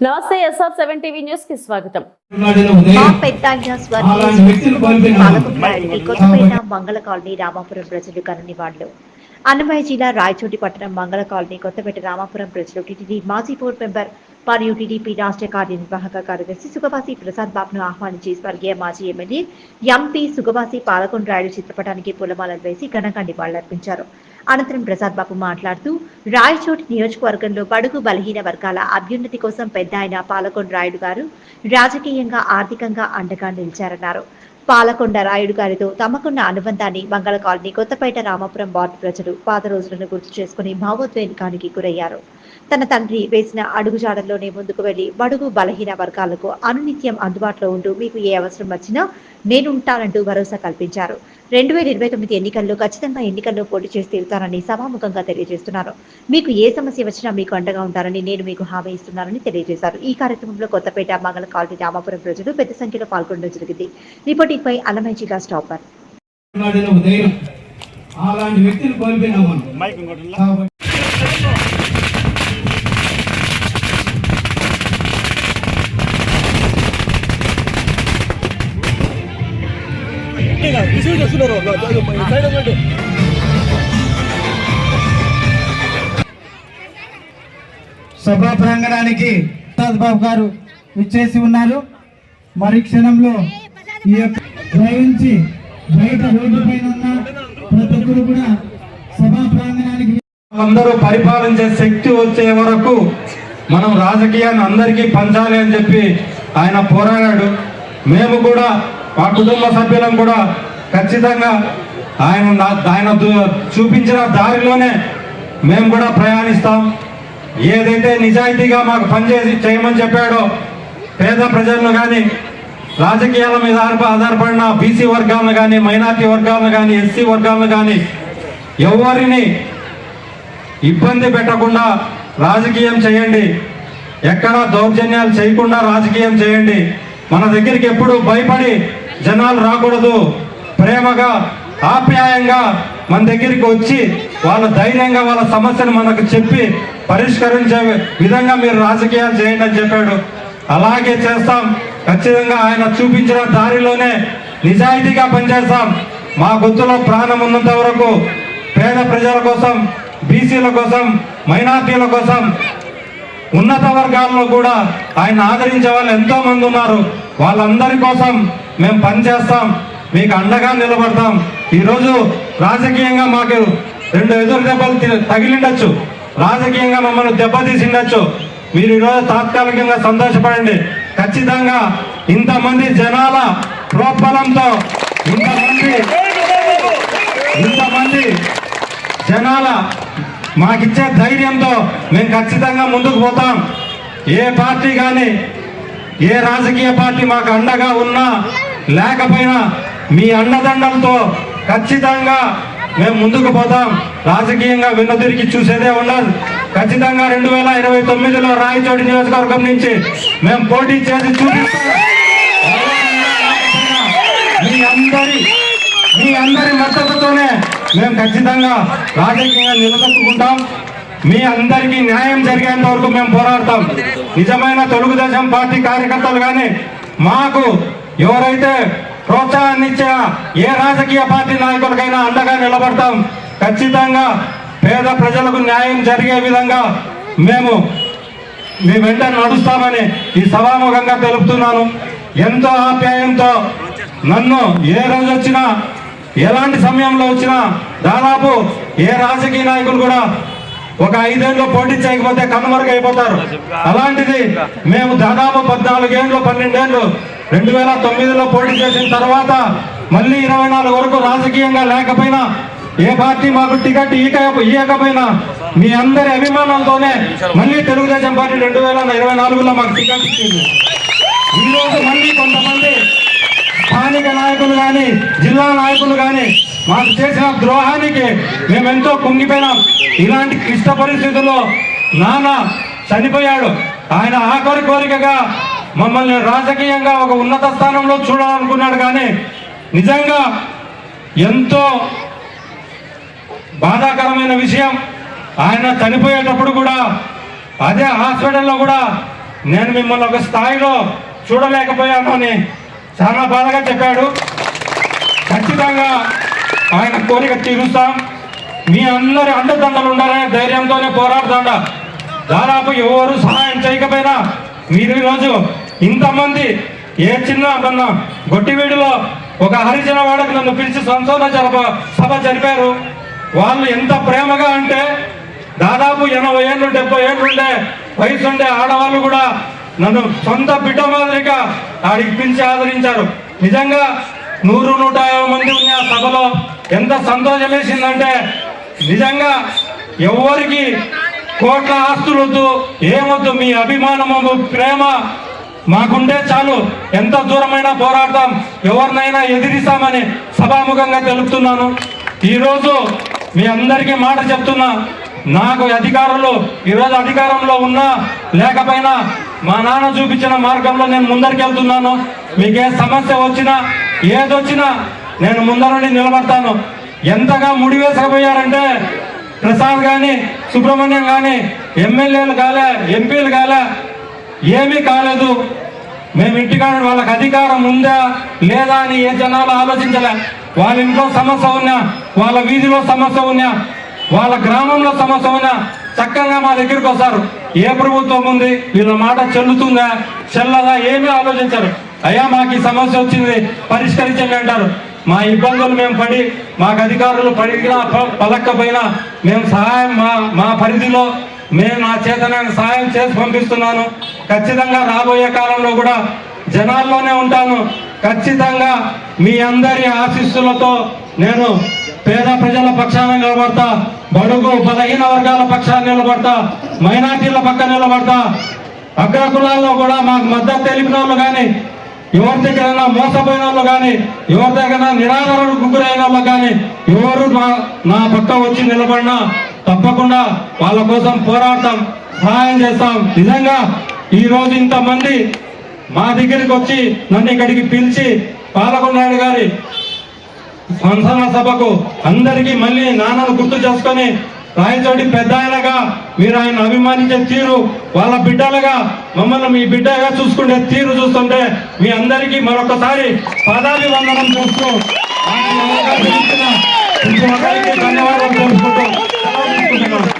నమస్తే SR seven TV న్యూస్కి స్వాగతం మా కొత్తపేట మంగళ కాలనీ రామాపురం ప్రజలు కను నివాళులు. అన్నమయ్య జిల్లా రాయచోటి పట్టణం మంగళ కాలనీ కొత్తపేట రామాపురం ప్రజలు టీటీడీ మాజీ బోర్డు మెంబర్ మరియు టీడీపీ రాష్ట్ర కార్యనిర్వాహక కార్యదర్శి సుగవాసి ప్రసాద్ బాబును ఆహ్వానించి స్వర్గీయ మాజీ ఎమ్మెల్యే ఎంపీ సుగవాసి పాలకొండ రాయుడు చిత్రపటానికి పూలమాలలు వేసి ఘనంగా నివాళులర్పించారు. అనంతరం ప్రసాద్ బాబు మాట్లాడుతూ రాయచోటి నియోజకవర్గంలో బడుగు బలహీన వర్గాల అభ్యున్నతి కోసం పెద్ద ఆయన పాలకొండ రాయుడు గారు రాజకీయంగా ఆర్థికంగా అండగా నిలిచారన్నారు. పాలకొండ రాయుడు గారితో తమకున్న అనుబంధాన్ని మంగళ కాలనీ కొత్తపేట రామాపురం వార్డు ప్రజలు పాత రోజులను గుర్తు చేసుకుని భావోద్వేగానికి గురయ్యారు. తన తండ్రి వేసిన అడుగుజాడల్లోనే ముందుకు వెళ్ళి బడుగు బలహీన వర్గాలకు అనునిత్యం అందుబాటులో ఉంటూ మీకు ఏ అవసరం వచ్చినా నేనుంటానంటూ భరోసా కల్పించారు. రెండు వేల ఇరవై తొమ్మిది ఎన్నికల్లో ఖచ్చితంగా ఎన్నికల్లో పోటీ చేసి తీరుతానని సభాముఖంగా తెలియజేస్తున్నారు. మీకు ఏ సమస్య వచ్చినా మీకు అండగా ఉంటారని నేను మీకు హామీ ఇస్తున్నానని తెలియజేశారు. ఈ కార్యక్రమంలో కొత్తపేట మంగళ కాలనీ రామాపురం ప్రజలు పెద్ద సంఖ్యలో పాల్గొనడం జరిగింది. రిపోర్టింగ్ పై అన్నమయ్య జిల్లా స్టాపర్ అలాంటి వ్యక్తిని రిసీవ్ చేస్తున్నారు సభా ప్రాంగణానికి బాబు గారు ఇచ్చేసి ఉన్నారు. మరి క్షణంలో ఈ యొక్క గ్రహించి బయట రోడ్డు పైన ఉన్న ప్రతి ఒక్కరు కూడా సభా ప్రాంగణానికి అందరూ పరిపాలించే శక్తి వచ్చే వరకు మనం రాజకీయాన్ని అందరికీ పంచాలి అని చెప్పి ఆయన పోరాడాడు. మేము కూడా మా కుటుంబ సభ్యులం కూడా ఖచ్చితంగా ఆయన నా- ఆయన చూపించిన దారిలోనే మేము కూడా ప్రయాణిస్తాం. ఏదైతే నిజాయితీగా మాకు పనిచేసి చేయమని చెప్పాడో పేద ప్రజలను కానీ రాజకీయాల మీద ఆధారపడిన బీసీ వర్గాలను కానీ మైనార్టీ వర్గాలను కానీ ఎస్సీ వర్గాలను కానీ ఎవరిని ఇబ్బంది పెట్టకుండా రాజకీయం చేయండి. ఎక్కడ దౌర్జన్యాలు చేయకుండా రాజకీయం చేయండి. మన దగ్గరికి ఎప్పుడు భయపడి జనాలు రాకూడదు. ప్రేమగా ఆప్యాయంగా మన దగ్గరికి వచ్చి వాళ్ళ ధైర్యంగా వాళ్ళ సమస్యను మనకు చెప్పి పరిష్కరించే విధంగా మీరు రాజకీయాలు చేయండి అని చెప్పాడు. అలాగే చేస్తాం. ఖచ్చితంగా ఆయన చూపించిన దారిలోనే నిజాయితీగా పనిచేస్తాం. మా గొంతులో ప్రాణం ఉన్నంత వరకు పేద ప్రజల కోసం బీసీల కోసం మైనార్టీల కోసం ఉన్నత వర్గాల్లో కూడా ఆయన ఆదరించే వాళ్ళు ఎంతో మంది ఉన్నారు. వాళ్ళందరి కోసం మేము పనిచేస్తాం మీకు అండగా నిలబడతాం. ఈరోజు రాజకీయంగా మాకు రెండు ఎదురు దెబ్బలు తగిలిండొచ్చు. రాజకీయంగా మమ్మల్ని దెబ్బతీసిండొచ్చు. మీరు ఈరోజు తాత్కాలికంగా సంతోషపడండి. ఖచ్చితంగా ఇంతమంది జనాల ప్రోత్బలంతో ఇంతమంది ఇంతమంది జనాల మాకిచ్చే ధైర్యంతో మేము ఖచ్చితంగా ముందుకు పోతాం. ఏ పార్టీ కానీ ఏ రాజకీయ పార్టీ మాకు అండగా ఉన్నా లేకపోయినా మీ అన్నదండంతో ఖచ్చితంగా మేము ముందుకు పోతాం. రాజకీయంగా వెన్నుదిరిగి చూసేదే ఉండదు. ఖచ్చితంగా రెండు వేల ఇరవై తొమ్మిదిలో రాయచోటి నియోజకవర్గం నుంచి మేము పోటీ చేసి చూపిస్తాం. మీ అందరి మీ అందరి మద్దతుతోనే మేము ఖచ్చితంగా రాజకీయంగా నిలదొక్కుంటాం మీ అందరికీ న్యాయం జరిగేంత వరకు మేము పోరాడతాం. నిజమైన తెలుగుదేశం పార్టీ కార్యకర్తలు కానీ మాకు ఎవరైతే ప్రోత్సాహాన్నిచ్చే ఏ రాజకీయ పార్టీ నాయకులకైనా అండగా నిలబడతాం ఖచ్చితంగా పేద ప్రజలకు న్యాయం జరిగే విధంగా మేము మీ వెంట నడుస్తామని ఈ సభాముఖంగా తెలుపుతున్నాను. ఎంతో ఆప్యాయంతో నన్ను ఏ రోజు వచ్చినా ఎలాంటి సమయంలో వచ్చినా దాదాపు ఏ రాజకీయ నాయకులు కూడా ఒక ఐదేళ్ళు పోటీ చేయకపోతే కనుమరుగైపోతారు. అలాంటిది మేము దాదాపు పద్నాలుగేళ్ళు పన్నెండేళ్ళు రెండు వేల తొమ్మిదిలో పోటీ చేసిన తర్వాత మళ్ళీ ఇరవై నాలుగు వరకు రాజకీయంగా లేకపోయినా ఏ పార్టీ మాకు టికెట్ ఇక ఇవ్వకపోయినా మీ అందరి అభిమానంతోనే మళ్ళీ తెలుగుదేశం పార్టీ రెండు వేల ఇరవై నాలుగులో మాకు టికెట్ ఇచ్చింది. ఈరోజు మళ్ళీ కొంతమంది స్థానిక నాయకులు కానీ జిల్లా నాయకులు కానీ మాకు చేసిన ద్రోహానికి మేమెంతో కుంగిపోయినాం. ఇలాంటి క్లిష్ట పరిస్థితుల్లో నాన్న చనిపోయాడు. ఆయన ఆఖరి కోరికగా మమ్మల్ని రాజకీయంగా ఒక ఉన్నత స్థానంలో చూడాలనుకున్నాడు కానీ నిజంగా ఎంతో బాధాకరమైన విషయం. ఆయన చనిపోయేటప్పుడు కూడా అదే హాస్పిటల్లో కూడా నేను మిమ్మల్ని ఒక స్థాయిలో చూడలేకపోయాను అని చాలా బాధగా చెప్పాడు. ఖచ్చితంగా ఆయన కోరిక తీరుస్తాం. మీ అందరి అండదండలు ఉండాలనే ధైర్యంతోనే పోరాడుతాడా. దాదాపు ఎవరు సహాయం చేయకపోయినా మీరు ఈరోజు ఇంతమంది ఏ చిన్న మొన్న గొట్టివీడిలో ఒక హరిజన వాడకు నన్ను పిలిచి సంశోధన జరప సభ జరిపారు. వాళ్ళు ఎంత ప్రేమగా అంటే దాదాపు ఎనభై ఏళ్ళు డెబ్బై ఏళ్ళు ఉండే వయసు ఉండే ఆడవాళ్ళు కూడా నన్ను సొంత బిడ్డ మాదిరిగా ఆడికి పిలిచి ఆదరించారు. నిజంగా నూరు నూట యాభై మంది ఉన్న ఆ సభలో ఎంత సంతోషం వేసిందంటే నిజంగా ఎవరికి కోట్ల ఆస్తులు వద్దు ఏమొద్దు మీ అభిమానము ప్రేమ మాకుంటే చాలు. ఎంత దూరమైనా పోరాడతాం ఎవరినైనా ఎదిరిస్తామని సభాముఖంగా తెలుపుతున్నాను. ఈరోజు మీ అందరికీ మాట చెప్తున్నా. నాకు అధికారులు ఈరోజు అధికారంలో ఉన్నా లేకపోయినా మా నాన్న చూపించిన మార్గంలో నేను ముందరికి వెళ్తున్నాను మీకు ఏ సమస్య వచ్చినా ఏదొచ్చినా నేను ముందరుండి నిలబడతాను. ఎంతగా ముడివేసకపోయారంటే ప్రసాద్ కానీ సుబ్రహ్మణ్యం కానీ ఎమ్మెల్యేలు కాలే ఎంపీలు కాలే ఏమీ కాలేదు. మేము ఇంటికాడ వాళ్ళకి అధికారం ఉందా లేదా అని ఏ జనాలు ఆలోచించలే. వాళ్ళ ఇంట్లో సమస్య ఉన్నా వాళ్ళ వీధిలో సమస్య ఉన్నా వాళ్ళ గ్రామంలో సమస్య ఉన్నా చక్కగా మా దగ్గరికి వస్తారు. ఏ ప్రభుత్వం ఉంది? వీళ్ళ మాట చెల్లుతుందా? చెల్లదా? ఏమీ ఆలోచించరు. అయ్యా మాకు ఈ సమస్య వచ్చింది పరిష్కరించండి అంటారు. మా ఇబ్బందులు మేము పడి మాకు అధికారులు పడినా ప- పలక్కపోయినా మేము సహాయం మా మా పరిధిలో మేము నా చేతనైన సహాయం చేసి పంపిస్తున్నాను. ఖచ్చితంగా రాబోయే కాలంలో కూడా జనాల్లోనే ఉంటాను. ఖచ్చితంగా మీ అందరి ఆశీస్సులతో నేను పేద ప్రజల పక్షాన నిలబడతా బడుగు బలహీన వర్గాల పక్షాన నిలబడతా మైనార్టీల పక్క నిలబడతా. అగ్రకులాల్లో కూడా మాకు మద్దతు తెలిపిన వాళ్ళు కానీ ఎవరి దగ్గర మోసపోయిన వాళ్ళు కానీ ఎవరి దగ్గర నిరాధారులకు గురైన వాళ్ళు కానీ ఎవరు నా పక్క వచ్చి నిలబడినా తప్పకుండా వాళ్ళ కోసం పోరాడతాం సహాయం చేస్తాం. నిజంగా ఈ రోజు ఇంతమంది మా దగ్గరికి వచ్చి నన్ను ఇక్కడికి పిలిచి పాలకొండ గారి సంసన సభకు అందరికీ మళ్ళీ నాన్నను గుర్తు చేసుకొని రాయచోటి పెద్ద ఆయనగా మీరు ఆయన అభిమానించే తీరు వాళ్ళ బిడ్డలుగా మమ్మల్ని మీ బిడ్డగా చూసుకునే తీరు చూస్తుంటే మీ అందరికీ మరొకసారి పాదాభివందనం చేస్తూ నాకు ధన్యవాదాలు తెలుసుకుంటూ Vamos,